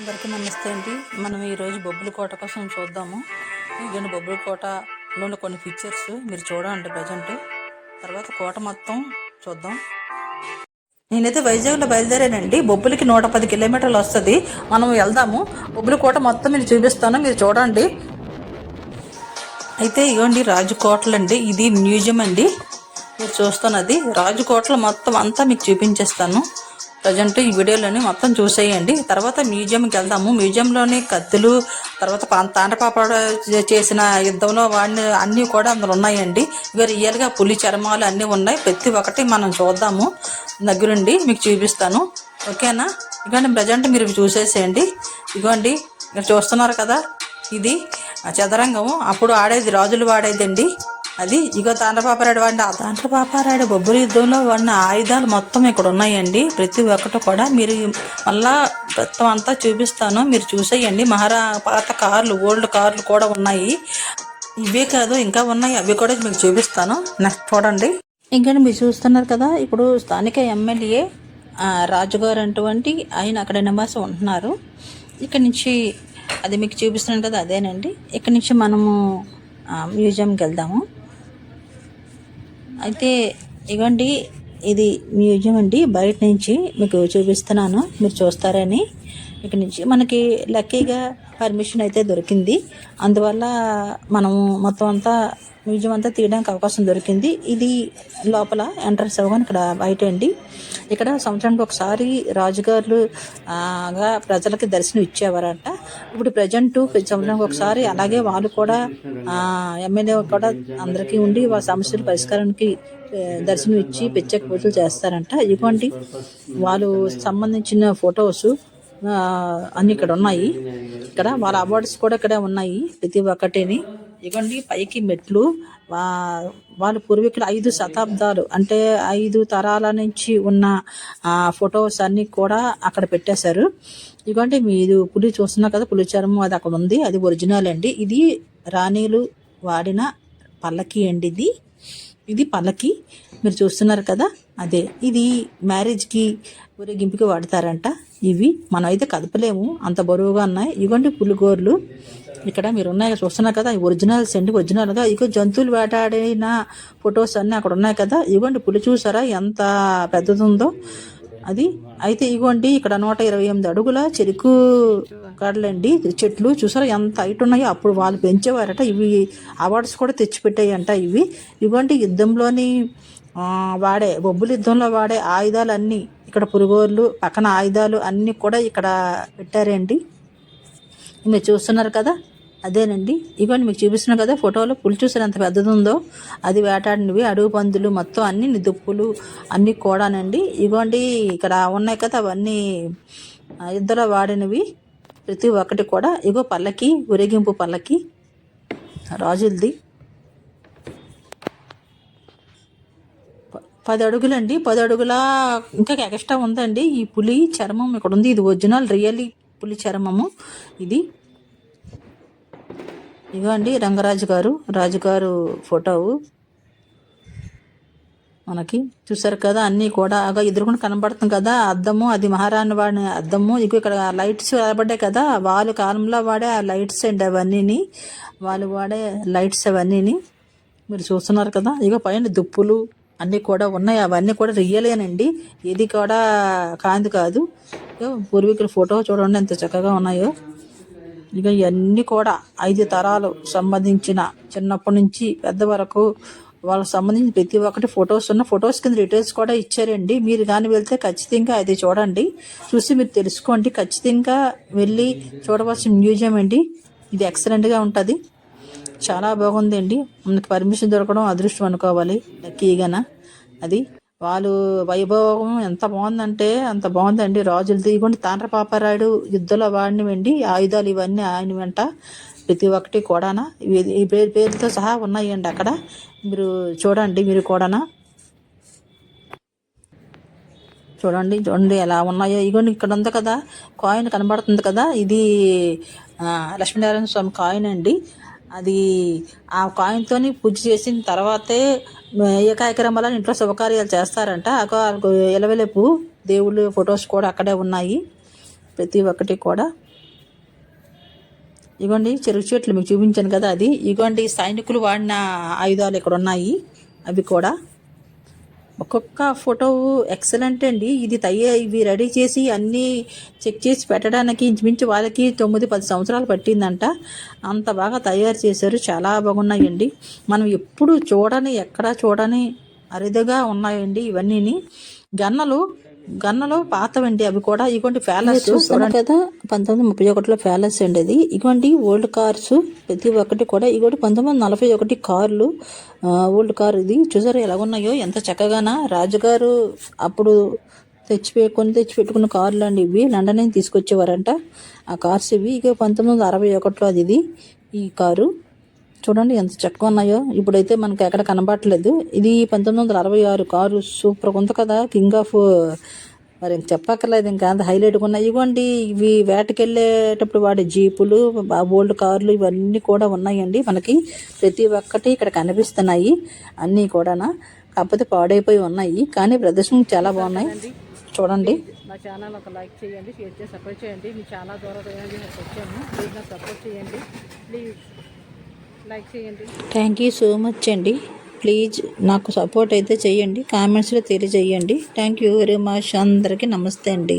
అందరికీ నమస్తే అండి. మనం ఈరోజు బొబ్బుల కోట కోసం చూద్దాము. ఇదిగోండి బొబ్బుల కోటలో కొన్ని పిక్చర్స్ మీరు చూడండి ప్రజెంట్ తర్వాత కోట మొత్తం చూద్దాం. నేనైతే వైజాగ్లో బయలుదేరానండి. బొబ్బులకి నూట పది కిలోమీటర్లు వస్తుంది. మనం వెళ్దాము. బొబ్బుల కోట మొత్తం మీరు చూపిస్తాను. మీరు చూడండి. అయితే ఇగోండి రాజకోటలు అండి ఇది మ్యూజియం అండి. మీరు చూస్తున్నది. రాజుకోటలు మొత్తం అంతా మీకు చూపించేస్తాను. ప్రజెంట్ ఈ వీడియోలోని మొత్తం చూసేయండి. తర్వాత మ్యూజియంకి వెళ్దాము. మ్యూజియంలోని కత్తులు తర్వాత పా- తాండ్రపాపడ చేసిన యుద్ధంలో వాడిని అన్నీ కూడా అందులో ఉన్నాయండి. ఇవి రియల్గా పులి చర్మాలు అన్నీ ఉన్నాయి. ప్రతి ఒక్కటి మనం చూద్దాము. దగ్గరుండి మీకు చూపిస్తాను. ఓకేనా? ఇగోండి ప్రజెంట్ మీరు చూసేసేయండి. ఇగోండి మీరు చూస్తున్నారు కదా? ఇది చదరంగము. అప్పుడు ఆడేది రాజులు వాడేదండి. అది ఇగో తాండ్రపాపారాడు వాడిన ఆ తాండ్రపాపారాడు బొబ్బరి యుద్ధంలో వాడిన ఆయుధాలు మొత్తం ఇక్కడ ఉన్నాయండి. ప్రతి ఒక్కటి కూడా మీరు మళ్ళా మొత్తం అంతా చూపిస్తాను. మీరు చూసేయండి. మహారా పాత కార్లు ఓల్డ్ కార్లు కూడా ఉన్నాయి. ఇవే కాదు ఇంకా ఉన్నాయి. అవి కూడా మీకు చూపిస్తాను. నెక్స్ట్ చూడండి. ఇంకా మీరు చూస్తున్నారు కదా ఇప్పుడు స్థానిక ఎమ్మెల్యే రాజుగారు అటువంటి ఆయన అక్కడ నివాసం ఉంటున్నారు. ఇక్కడ నుంచి అది మీకు చూపిస్తున్నాను కదా అదేనండి. ఇక్కడ నుంచి మనము మ్యూజియంకి వెళ్దాము. అయితే ఇవ్వండి ఇది మ్యూజియం అండి. బయట నుంచి మీకు చూపిస్తున్నాను. మీరు చూస్తారని. ఇక్కడ నుంచి. మనకి లక్కీగా పర్మిషన్ అయితే దొరికింది. అందువల్ల మనము మొత్తం అంతా మ్యూజియం అంతా తీయడానికి అవకాశం దొరికింది. ఇది లోపల ఎంట్రన్స్ అవ్వగానే ఇక్కడ బయట అండి. ఇక్కడ సంవత్సరానికి ఒకసారి రాజుగారులు ప్రజలకి దర్శనం ఇచ్చేవారంట. ఇప్పుడు ప్రజెంట్ సంవత్సరానికి ఒకసారి అలాగే వాళ్ళు కూడా ఎమ్మెల్యే కూడా అందరికీ ఉండి వాళ్ళ సమస్యల పరిష్కారానికి దర్శనం ఇచ్చి ప్రత్యేక పూజలు చేస్తారంట. ఇదిగోండి వాళ్ళు సంబంధించిన ఫొటోస్ అన్ని ఇక్కడ ఉన్నాయి. ఇక్కడ వాళ్ళ అవార్డ్స్ కూడా ఇక్కడ ఉన్నాయి ప్రతి ఒక్కటిని. ఇవ్వండి పైకి మెట్లు. వా- వాళ్ళ పూర్వీకులు ఐదు శతాబ్దాలు అంటే ఐదు తరాల నుంచి ఉన్న ఫొటోస్ అన్ని కూడా అక్కడ పెట్టేశారు. ఇదిగోండి మీరు పులి చూస్తున్నా కదా పులి చర్మం అది అక్కడ ఉంది అది ఒరిజినల్ అండి. ఇది రాణీలు వాడిన పల్లకి అండి ఇది. ఇది పల్లకి మీరు చూస్తున్నారు కదా? అదే. ఇది మ్యారేజ్కి ఊరేగింపుకి వాడతారంట. ఇవి మనం అయితే కదపలేము. అంత బరువుగా ఉన్నాయి. ఇవ్వండి పులిగోర్లు. ఇక్కడ మీరు ఉన్నాయి చూస్తున్నారు కదా? ఒరిజినల్స్ అండి ఒరిజినల్గా ఇగో జంతువులు వేటాడిన ఫొటోస్ అన్నీ అక్కడ ఉన్నాయి కదా? ఇవ్వండి పులి చూసారా? ఎంత పెద్దది ఉందో అది. అయితే ఇగోండి ఇక్కడ నూట ఇరవై ఎనిమిది అడుగుల చెరుకు కడలండి. చెట్లు చూసారా ఎంత హైట్ ఉన్నాయో అప్పుడు వాళ్ళు పెంచేవారట. ఇవి అవార్డ్స్ కూడా తెచ్చిపెట్టాయంట ఇవి. ఇవ్వండి యుద్ధంలోని వాడే బొబ్బుల యుద్ధంలో వాడే ఆయుధాలు అన్నీ ఇక్కడ పురుగోళ్ళు పక్కన ఆయుధాలు అన్నీ కూడా ఇక్కడ పెట్టారండి. మీరు చూస్తున్నారు కదా? అదేనండి. ఇగోండి మీకు చూపిస్తున్నాను కదా ఫోటోలో పులి చూసారు? ఎంత పెద్దది ఉందో అది వేటాడినవి అడుగు పందులు మొత్తం అన్ని దుప్పులు అన్నీ కూడానండి. ఇగోండి ఇక్కడ ఉన్నాయి కదా అవన్నీ ఇద్దరు వాడినవి. ప్రతి ఒక్కటి కూడా ఇగో పల్లకి ఊరేగింపు పల్లకి రాజులది. ప- పది అడుగులండి పది అడుగుల ఇంకా ఎక్స్ట్రా ఉందండి. ఈ పులి చర్మం ఇక్కడ ఉంది ఇది ఒరిజినల్ రియల్లీ పులి చర్మము. ఇది ఇగో అండి రంగరాజు గారు రాజుగారు ఫోటో మనకి. చూసారు కదా అన్నీ కూడా అగా ఎదురుకుండా కనబడుతుంది కదా అద్దము అది మహారాణి వాడిని అద్దము. ఇగో ఇక్కడ లైట్స్ కనబడ్డాయి కదా వాళ్ళు కాలంలో వాడే ఆ లైట్స్ అండి అవన్నీని. వాళ్ళు వాడే లైట్స్ అవన్నీని. మీరు చూస్తున్నారు కదా ఇక పైన దుప్పులు అన్నీ కూడా ఉన్నాయి. అవన్నీ కూడా రియలేనండి ఇది కూడా కాంతి కాదు. పూర్వీకుల ఫోటో చూడండి ఎంత చక్కగా ఉన్నాయో. ఇక ఇవన్నీ కూడా ఐదు తరాలు సంబంధించిన చిన్నప్పటి నుంచి పెద్ద వరకు వాళ్ళకి సంబంధించిన ప్రతి ఒక్కటి ఫొటోస్ ఉన్న ఫొటోస్ కింద డీటెయిల్స్ కూడా ఇచ్చారండి. మీరు కానీ వెళ్తే ఖచ్చితంగా అది చూడండి. చూసి మీరు తెలుసుకోండి. ఖచ్చితంగా వెళ్ళి చూడవలసిన మ్యూజియం అండి. ఇది ఎక్సలెంట్గా ఉంటుంది. చాలా బాగుందండి. మనకి పర్మిషన్ దొరకడం అదృష్టం అనుకోవాలి. లక్కీగాన? అది. వాళ్ళు వైభవం ఎంత బాగుందంటే అంత బాగుందండి. రాజులది ఇవ్వండి తాండ్రపాపారాయుడు యుద్ధంలో వాడినవండి ఆయుధాలు ఇవన్నీ ఆయన వెంట ప్రతి ఒక్కటి కూడానా. ఈ పేరు పేరుతో సహా ఉన్నాయండి అక్కడ. మీరు చూడండి మీరు కూడానా. చూడండి చూడండి ఎలా ఉన్నాయో. ఇగోండి ఇక్కడ ఉంది కదా కాయిన్ కనబడుతుంది కదా. ఇది లక్ష్మీనారాయణ స్వామి కాయిన్ అండి. అది ఆ కాయిన్తోని పూజ చేసిన తర్వాతే ఏ కార్యక్రమం వల్ల ఇంట్లో శుభకార్యాలు చేస్తారంట. వాళ్ళకు ఎలవెలపు దేవుళ్ళు ఫొటోస్ కూడా అక్కడే ఉన్నాయి. ప్రతి ఒక్కటి కూడా. ఇగోండి చెరుకు చెట్లు మీకు చూపించాను కదా అది. ఇగోండి సైనికులు వాడిన ఆయుధాలు ఇక్కడ ఉన్నాయి అవి కూడా. ఒక్కొక్క ఫోటో ఎక్సలెంట్ అండి. ఇది తయ్య ఇవి రెడీ చేసి అన్నీ చెక్ చేసి పెట్టడానికి ఇంచుమించు వాళ్ళకి తొమ్మిది పది సంవత్సరాలు పట్టిందంట. అంత బాగా తయారు చేశారు. చాలా బాగున్నాయండి. మనం ఎప్పుడు చూడని ఎక్కడా చూడని అరుదుగా ఉన్నాయండి ఇవన్నీని. గన్నలు గన్నలు పాతవండి అవి కూడా ఇగోండి చూడండి కదా పంతొమ్మిది ముప్పై ఒకటిలో ప్యాలెస్ అండి అది. ఇగోండి ఓల్డ్ కార్స్ ప్రతి ఒక్కటి కూడా ఇగోటి పంతొమ్మిది వందల నలభై ఒకటి కార్లు ఓల్డ్ కార్ ఇది. చూసారు ఎలా ఉన్నాయో? ఎంత చక్కగానా? రాజుగారు అప్పుడు తెచ్చిపె కొని తెచ్చి పెట్టుకున్న కార్లు అండి ఇవి. లండన్ నుంచి తీసుకొచ్చేవారంట. ఆ కార్స్ ఇవి. ఇక పంతొమ్మిది వందల అరవై ఒకటిలో అది ఇది ఈ కారు. చూడండి ఎంత చక్కగా ఉన్నాయో. ఇప్పుడైతే మనకి ఎక్కడ కనబడట్లేదు. ఇది పంతొమ్మిది వందల అరవై ఆరు కారు సూపర్ ఉంది కదా. కింగ్ ఆఫ్ మరి ఇంక చెప్పక్కర్లేదు ఇంకా అంత హైలైట్గా ఉన్నాయి. ఇవ్వండి ఇవి వేటకెళ్ళేటప్పుడు వాడే జీపులు ఓల్డ్ కార్లు ఇవన్నీ కూడా ఉన్నాయండి మనకి. ప్రతి ఒక్కటి ఇక్కడ కనిపిస్తున్నాయి అన్నీ కూడానా. కాకపోతే పాడైపోయి ఉన్నాయి కానీ ప్రదర్శన చాలా బాగున్నాయి. చూడండి. నా ఛానల్ ఒక లైక్ చేయండి షేర్ చేసి సపోర్ట్ చేయండి. మీ చాలా దూరం వచ్చాము. ప్లీజ్ నాకు సపోర్ట్ చేయండి. ప్లీజ్. లైక్ చేయండి. థ్యాంక్ యూ సో మచ్ అండి. ప్లీజ్ నాకు సపోర్ట్ అయితే చేయండి. కామెంట్స్లో తెలియజేయండి. థ్యాంక్ యూ వెరీ మచ్ అందరికీ నమస్తే అండి.